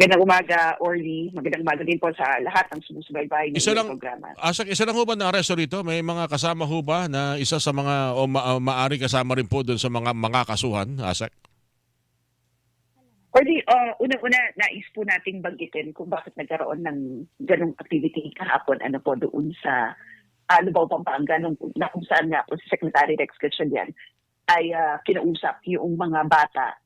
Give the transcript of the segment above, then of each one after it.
Magandang umaga, Orly. Magandang umaga din po sa lahat ng sumusubaybay ng Isa lang- programa. Asak, isa lang ho ba na-aresto rito? May mga kasama ho ba na isa sa mga o ma- maari kasama rin po doon sa mga mga kasuhan, Asak? Orly, uh, unang-una, nais po nating banggitin kung bakit nagkaroon ng ganong activity kahapon ano po doon sa uh, Lubao, Pampanga, nung, na kung saan nga po si Secretary Rex Gatchalian ay ah, kinausap yung mga bata,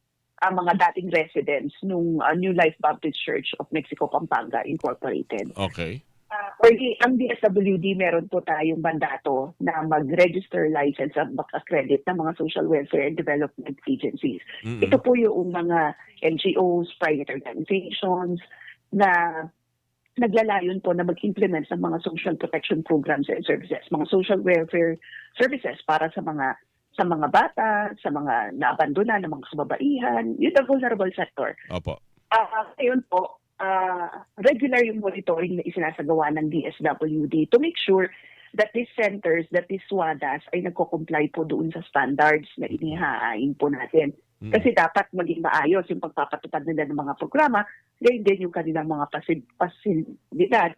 ang mga dating residents nung ah, New Life Baptist Church of Mexico, Pampanga Incorporated. Okay. Uh, Orly, ang DSWD, meron po tayong mandato na mag-register license at mag-accredit ng mga social welfare and development agencies. Mm-mm. Ito po yung mga NGOs, private organizations na naglalayon po na mag-implement ng mga social protection programs and services, mga social welfare services para sa mga sa mga bata, sa mga naabandona ng mga kababaihan, yun ang vulnerable sector. Opo. Ah, ngayon po, ah, regular yung monitoring na isinasagawa ng DSWD to make sure that these centers, that these WADAs ay nagko-comply po doon sa standards na inihahain po natin. Mm. Kasi dapat maging maayos yung pagpapatupad nila ng mga programa, gayon din yung kanilang mga pasil- pasilidad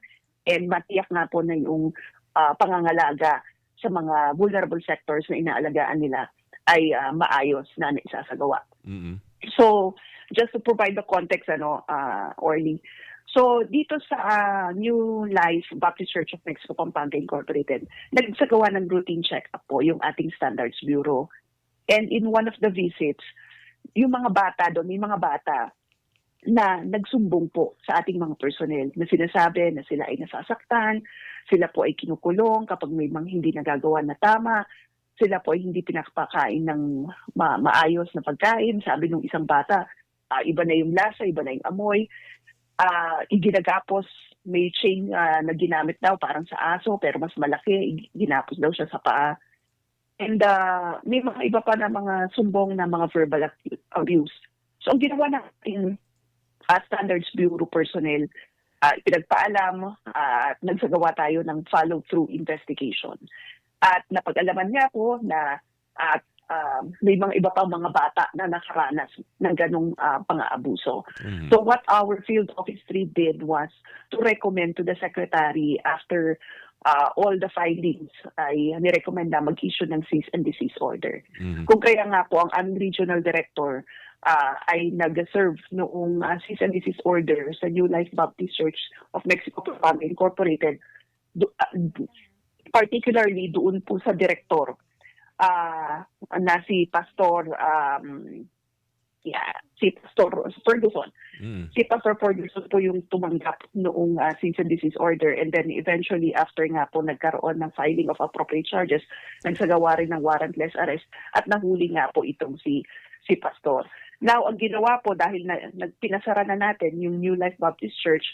and matiyak nga po na yung ah, pangangalaga sa mga vulnerable sectors na inaalagaan nila ay ah, maayos na naisasagawa. Mm-mm. So, just to provide the context, ano, uh, Orly. So, dito sa ah, New Life Baptist Church of Mexico, Pampanga Incorporated, nagsagawa ng routine check-up po yung ating Standards Bureau. And in one of the visits, yung mga bata doon, may mga bata na nagsumbong po sa ating mga personnel na sinasabi na sila ay nasasaktan, sila po ay kinukulong kapag may mga hindi nagagawa na tama, sila po ay hindi pinakapakain ng ma- maayos na pagkain. Sabi nung isang bata, ah, iba na yung lasa, iba na yung amoy. Ah, iginagapos, may chain ah, na ginamit daw parang sa aso pero mas malaki, ginapos daw siya sa paa. And ah, may mga iba pa na mga sumbong na mga verbal abu- abuse. So ang ginawa natin ah, Standards Bureau personnel, ah, pinagpaalam ah, at nagsagawa tayo ng follow-through investigation. At napag-alaman nga po na at ah, may mga iba pang mga bata na nakaranas ng ganong ah, pang-aabuso. Mhm. So what our field office 3 did was to recommend to the secretary after uh, all the findings ay nirecommend na mag-issue ng cease and desist order. Mhm. Kung kaya nga po ang aming regional director ah, ay nag-serve noong ah, cease and desist order sa New Life Baptist Church of Mexico Pampanga Incorporated, do- ah, particularly doon po sa director ah, na si Pastor um, yeah, si Pastor Ferguson Mm. si Pastor Ferguson po yung tumanggap noong uh, cease and desist order and then eventually after nga po nagkaroon ng filing of appropriate charges, nagsagawa rin ng warrantless arrest at nahuli nga po itong si si Pastor. Now, ang ginawa po dahil na, nagpinasara na natin yung New Life Baptist Church,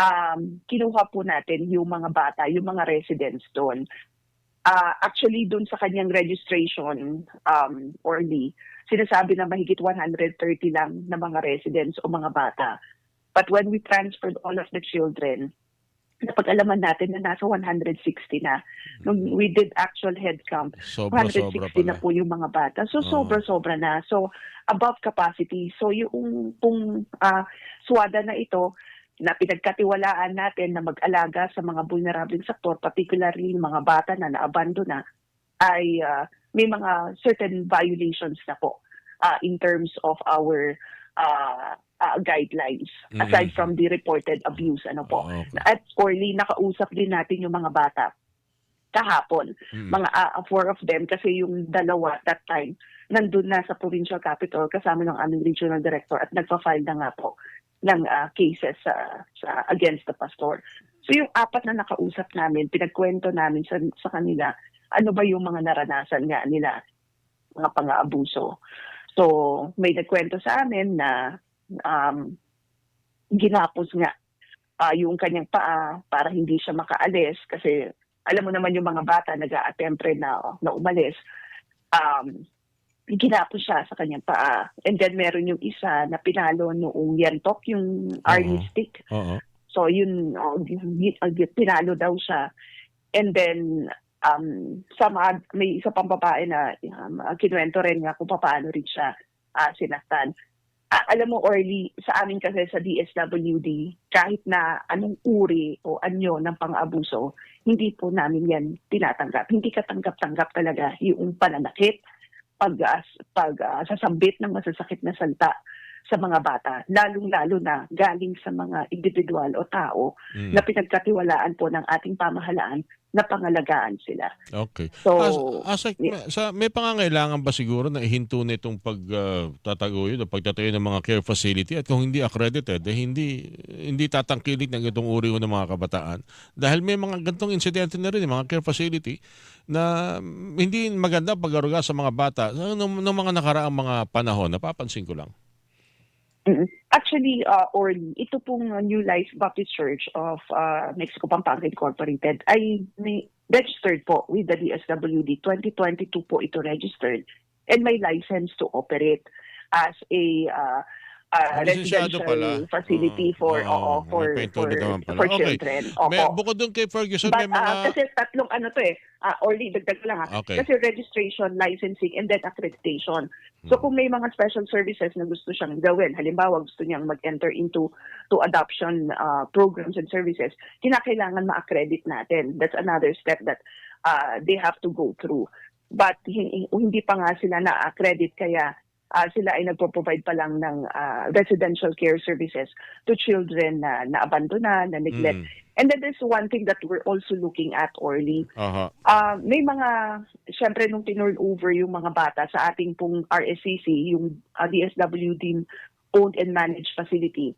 um, kinuha po natin yung mga bata, yung mga residents doon. Ah, actually, doon sa kanyang registration, um, Orly, sinasabi na mahigit 130 lang na mga residents o mga bata. But when we transferred all of the children, napag-alaman natin na nasa 160 na. Nung we did actual head count, Sobra-sobra 160 na pala. po yung mga bata. So, sobra-sobra na. So, above capacity. So, yung pong ah, swada na ito, na pinagkatiwalaan natin na mag-alaga sa mga vulnerable sektor, particularly yung mga bata na naabandona, ay ah, may mga certain violations na po ah, in terms of our ah, ah, guidelines Mhm. aside from the reported abuse ano po Okay. at Orly nakausap din natin yung mga bata kahapon Mm. mga ah, four of them kasi yung dalawa that time nandun na sa provincial capital kasama ng aming regional director at nagpa-file na nga po ng ah, cases sa, sa against the pastor. So yung apat na nakausap namin, pinagkwento namin sa, sa kanila ano ba yung mga naranasan nga nila, mga pang-aabuso. So may nagkwento sa amin na um, ginapos nga ah, yung kanyang paa para hindi siya makaalis kasi alam mo naman yung mga bata nag-a-attempt rin na, na umalis. Um, ginapos siya sa kanyang paa. And then meron yung isa na pinalo noong yentok, yung army Oo. stick. Oo. So yun, gi- pinalo daw siya. And then um, sa mga, may isa pang babae na um, kinuwento rin nga kung paano rin siya ah, sinaktan. Alam mo, Orly, sa amin kasi sa DSWD, kahit na anong uri o anyo ng pang-abuso, hindi po namin yan tinatanggap. Hindi katanggap-tanggap talaga yung pananakit, pag, pag ah, sasambit ng masasakit na salita sa mga bata, lalong-lalo na galing sa mga individual o tao Mm. na pinagkatiwalaan po ng ating pamahalaan na pangalagaan sila. Okay. So, As, Asek, yeah. may, sa, may pangangailangan ba siguro na ihinto na itong pagtataguyod o pagtatayo ng mga care facility at kung hindi accredited, eh, hindi hindi tatangkilik ng itong uri ng mga kabataan. Dahil may mga gantong insidente na rin, eh, mga care facility, na mm, hindi maganda pag-aruga sa mga bata. Noong, noong mga nakaraang mga panahon, napapansin ko lang. Mm. Actually, uh, Orly, ito pong uh, New Life Baptist Church of uh, Mexico Pampanga Incorporated ay may registered po with the DSWD. 2022 po ito registered and may license to operate as a uh, uh, Ah, residential pala. facility Oo, for oo, oo, for may for, paintulad naman pala. for Okay. children. Opo. May, bukod doon kay Ferguson, But may mga... ah, kasi tatlong ano to eh, ah, Orly, dagdag ko lang ah. Okay. Kasi registration, licensing, and then accreditation. So Hmm. kung may mga special services na gusto siyang gawin, halimbawa gusto niyang mag-enter into to adoption uh, programs and services, kinakailangan ma-accredit natin. That's another step that uh, they have to go through. But hin- hindi pa nga sila na-accredit kaya uh, sila ay nagpo-provide pa lang ng uh, residential care services to children na na-abandona, na neglect. Mm, And then there's one thing that we're also looking at, Orly, aha. Ah, may mga, syempre nung tinurn over yung mga bata sa ating pong RSCC, yung ah, DSWD owned and managed facility,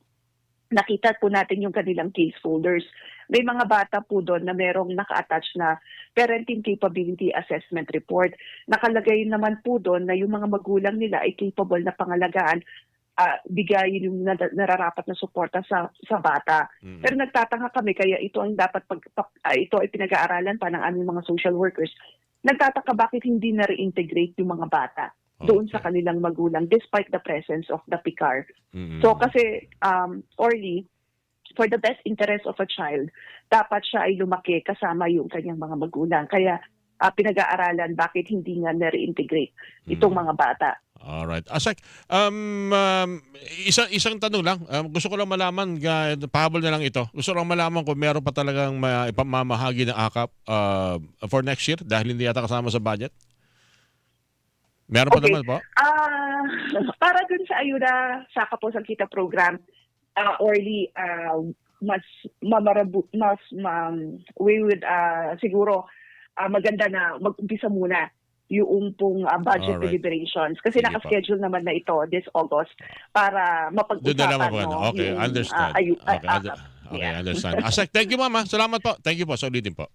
nakita po natin yung kanilang case folders. May mga bata po doon na merong naka-attach na parenting capability assessment report. Nakalagay naman po doon na yung mga magulang nila ay capable na pangalagaan ah, bigayin yung nar- nararapat na suporta sa sa bata. Mm. Pero nagtataka kami kaya ito ang dapat pag pag- ah, ito ay pinag-aaralan pa ng aming mga social workers. Nagtataka bakit hindi na reintegrate yung mga bata doon sa Okay. kanilang magulang despite the presence of the PICAR. Mm, So kasi um Orly for the best interest of a child, dapat siya ay lumaki kasama yung kanyang mga magulang. Kaya ah, pinag-aaralan bakit hindi nga na-reintegrate itong Mm. mga bata. Alright. Asek, um, um, isang, isang tanong lang. Um, gusto ko lang malaman, ga- pahabol na lang ito. Gusto ko lang malaman kung meron pa talagang ma- ipamamahagi ng AKAP uh, for next year dahil hindi yata kasama sa budget? Meron pa Okay. naman po? Ah, para dun sa ayuda sa Kapusan Kita program, ah Orly, ah, mas mamarabu, mas ma, we would ah, siguro ah, maganda na mag-umpisa muna yung pong ah, budget Alright. deliberations kasi Sige naka-schedule naman na ito this August para Doon na mapag-usapan lang po. no, Okay, yung, understand. ah, ayu- okay, ah, under- ah, okay, yeah. understand. Asek, thank you mama. Salamat po. Thank you po. Sa ulitin po.